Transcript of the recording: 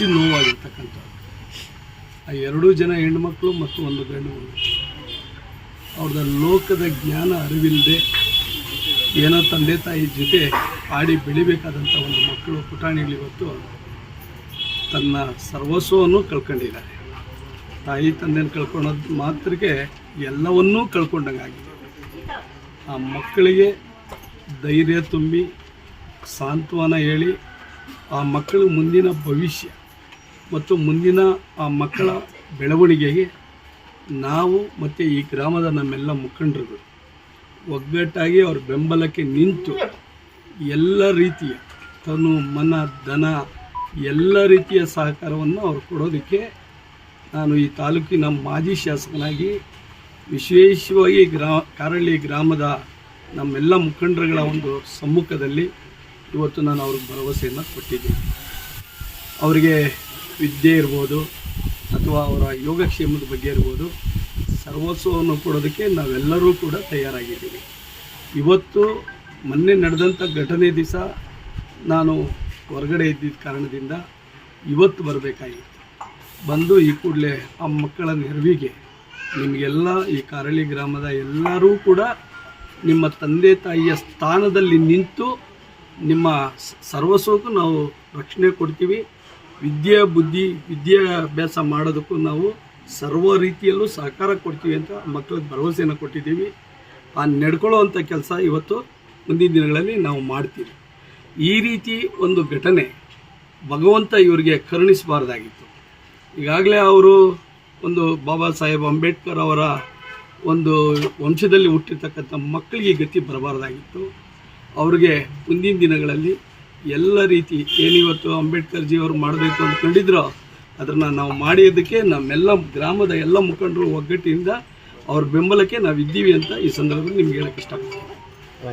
ಹೆಚ್ಚು ನೋವಾಗಿರ್ತಕ್ಕಂಥದ್ದು ಆ ಎರಡೂ ಜನ ಹೆಣ್ಮಕ್ಳು ಮತ್ತು ಒಂದು ಗಂಡು ಮಗು. ಅವ್ರದ್ದು ಲೋಕದ ಜ್ಞಾನ ಅರಿವಿಲ್ಲದೆ ಏನೋ ತಂದೆ ತಾಯಿ ಜೊತೆ ಆಡಿ ಬೆಳಿಬೇಕಾದಂಥ ಒಂದು ಮಕ್ಕಳು ಪುಟಾಣಿಗಳು ಇವತ್ತು ತನ್ನ ಸರ್ವಸ್ವವನ್ನು ಕಳ್ಕೊಂಡಿದ್ದಾರೆ. ತಾಯಿ ತಂದೆಯನ್ನು ಕಳ್ಕೊಳೋದು ಮಾತ್ರಕ್ಕೆ ಎಲ್ಲವನ್ನೂ ಕಳ್ಕೊಂಡಂಗಾಗಿದೆ ಆ ಮಕ್ಕಳಿಗೆ ಧೈರ್ಯ ತುಂಬಿ ಸಾಂತ್ವನ ಹೇಳಿ ಆ ಮಕ್ಕಳು ಮುಂದಿನ ಭವಿಷ್ಯ ಮತ್ತು ಮುಂದಿನ, ಆ, ಮಕ್ಕಳ ಬೆಳವಣಿಗೆಗೆ ನಾವು ಮತ್ತು ಈ ಗ್ರಾಮದ ನಮ್ಮೆಲ್ಲ ಮುಖಂಡರುಗಳು ಒಗ್ಗಟ್ಟಾಗಿ ಅವ್ರ ಬೆಂಬಲಕ್ಕೆ ನಿಂತು ಎಲ್ಲ ರೀತಿಯ ತನು, ಮನ, ಧನ ಎಲ್ಲ ರೀತಿಯ ಸಹಕಾರವನ್ನು ಅವ್ರು ಕೊಡೋದಕ್ಕೆ ನಾನು ಈ ತಾಲೂಕಿನ ಮಾಜಿ ಶಾಸಕನಾಗಿ ವಿಶೇಷವಾಗಿ ಗ್ರಾ, ಕಾರಳ್ಳಿ ಗ್ರಾಮದ ನಮ್ಮೆಲ್ಲ ಮುಖಂಡರುಗಳ ಒಂದು ಸಮ್ಮುಖದಲ್ಲಿ ಇವತ್ತು ನಾನು ಅವ್ರಿಗೆ ಭರವಸೆಯನ್ನು ಕೊಟ್ಟಿದ್ದೀನಿ. ಅವರಿಗೆ ವಿದ್ಯೆ ಇರ್ಬೋದು ಅಥವಾ ಅವರ ಯೋಗಕ್ಷೇಮದ ಬಗ್ಗೆ ಇರ್ಬೋದು, ಸರ್ವೋತ್ಸವವನ್ನು ಕೊಡೋದಕ್ಕೆ ನಾವೆಲ್ಲರೂ ಕೂಡ ತಯಾರಾಗಿದ್ದೀವಿ. ಇವತ್ತು ಮೊನ್ನೆ ನಡೆದಂಥ ಘಟನೆ ದಿವಸ ನಾನು ಹೊರಗಡೆ ಇದ್ದಿದ್ದ ಕಾರಣದಿಂದ ಇವತ್ತು ಬರಬೇಕಾಗಿತ್ತು. ಬಂದು ಈ ಕೂಡಲೇ ಆ ಮಕ್ಕಳ ನೆರವಿಗೆ ನಿಮಗೆಲ್ಲ ಈ ಕಾರಳಿ ಗ್ರಾಮದ ಎಲ್ಲರೂ ಕೂಡ ನಿಮ್ಮ ತಂದೆ ತಾಯಿಯ ಸ್ಥಾನದಲ್ಲಿ ನಿಂತು ನಿಮ್ಮ ಸರ್ವಸ್ವಕ್ಕೂ ನಾವು ರಕ್ಷಣೆ ಕೊಡ್ತೀವಿ. ವಿದ್ಯೆ, ಬುದ್ಧಿ ವಿದ್ಯಾಭ್ಯಾಸ ಮಾಡೋದಕ್ಕೂ ನಾವು ಸರ್ವ ರೀತಿಯಲ್ಲೂ ಸಹಕಾರ ಕೊಡ್ತೀವಿ ಅಂತ ಮಕ್ಕಳಿಗೆ ಭರವಸೆಯನ್ನು ಕೊಟ್ಟಿದ್ದೀವಿ. ಆ ನಡ್ಕೊಳ್ಳೋವಂಥ ಕೆಲಸ ಇವತ್ತು ಮುಂದಿನ ದಿನಗಳಲ್ಲಿ ನಾವು ಮಾಡ್ತೀವಿ. ಈ ರೀತಿ ಒಂದು ಘಟನೆ ಭಗವಂತ ಇವರಿಗೆ ಕರುಣಿಸಬಾರ್ದಾಗಿತ್ತು. ಈಗಾಗಲೇ ಅವರು ಒಂದು ಬಾಬಾ ಸಾಹೇಬ್ ಅಂಬೇಡ್ಕರ್ ಅವರ ಒಂದು ವಂಶದಲ್ಲಿ ಹುಟ್ಟಿರ್ತಕ್ಕಂಥ ಮಕ್ಕಳಿಗೆ ಗತಿ ಬರಬಾರ್ದಾಗಿತ್ತು. ಅವ್ರಿಗೆ ಮುಂದಿನ ದಿನಗಳಲ್ಲಿ ಎಲ್ಲ ರೀತಿ ಏನಿವತ್ತು ಅಂಬೇಡ್ಕರ್ ಜಿ ಅವರು ಮಾಡಬೇಕು ಅಂದ್ಕೊಂಡಿದ್ರೋ ಅದನ್ನು ನಾವು ಮಾಡಿದ್ದಕ್ಕೆ ನಮ್ಮೆಲ್ಲ ಗ್ರಾಮದ ಎಲ್ಲ ಮುಖಂಡರು ಒಗ್ಗಟ್ಟಿನಿಂದ ಅವ್ರ ಬೆಂಬಲಕ್ಕೆ ನಾವು ಇದ್ದೀವಿ ಅಂತ ಈ ಸಂದರ್ಭದಲ್ಲಿ ನಿಮ್ಗೆ ಹೇಳಕ್ಕೆ ಇಷ್ಟಪಡ್ತೀನಿ.